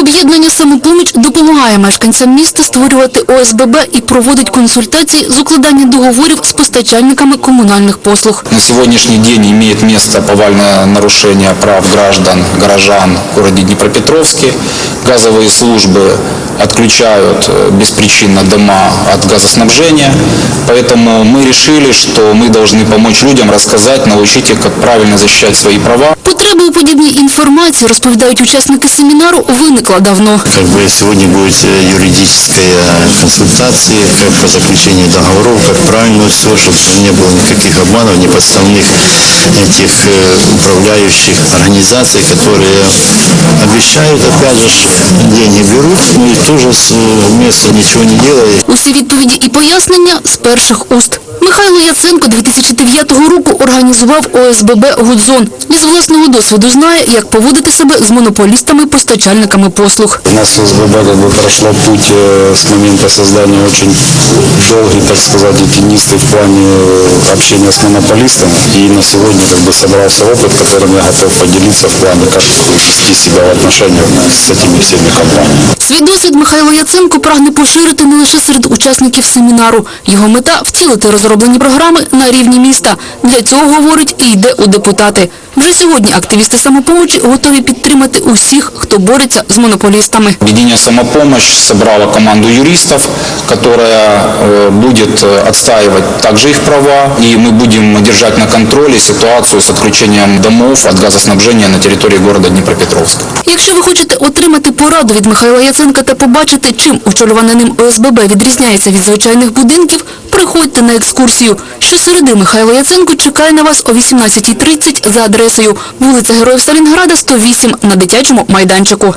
Об'єднання «Самопоміч» допомагає мешканцям міста створювати ОСББ і проводить консультації з укладання договорів з постачальниками комунальних послуг. На сегодняшний день имеет место повальное нарушение прав граждан, горожан в городе Днепропетровске. Газовые службы отключают э, беспричинно дома от газоснабжения. Поэтому мы решили, что мы должны помочь людям рассказать, научить их, как правильно защищать свои права. Потреба у подібній інформації, розповідають учасники семінару, виникла давно. Как бы сегодня будет э, юридическая консультация, как по заключению договоров, как правильно все, чтобы не было никаких обманов, ни подставных этих э, управляющих организаций, которые обещают, опять же, ж, деньги берут, ну и тоже с э, места ничего не делают. Усі відповіді і пояснення з перших уст. Михайло Яценко 2009 року організував ОСББ «Гудзон». Із власного досвіду знає, як поводити себе з монополістами-постачальниками послуг. У нас СББ как бы прошло путь э, с момента создания очень долгий, так сказать, и тенистый в плане э, общения с монополистами. И на сегодня как бы собрался опыт, которым я готов поделиться в плане, как вести себя в отношениях с этими всеми компаниями. Свій досвід Михайло Яценко прагне поширити не лише серед учасників семінару. Його мета – втілити розроблені програми на рівні міста. Для цього, говорить, і йде у депутати. Вже сьогодні активісти самопомочі готові підтримати усіх, хто бореться з монополістами. Объединение «Самопомощь» собрало команду юристов, которая э, будет э, отстаивать также их права. И мы будем держать на контроле ситуацию с отключением домов от газоснабжения на территории города Днепропетровска. Якщо ви хочете отримати пораду від Михайла Яценка та побачити, чим очолюване ним ОСББ відрізняється від звичайних будинків, приходьте на екскурсію. Щосереди Михайло Яценко чекає на вас о 18.30 за адресою вулиця Героїв Сталінграда, 108 на дитячому майданчику.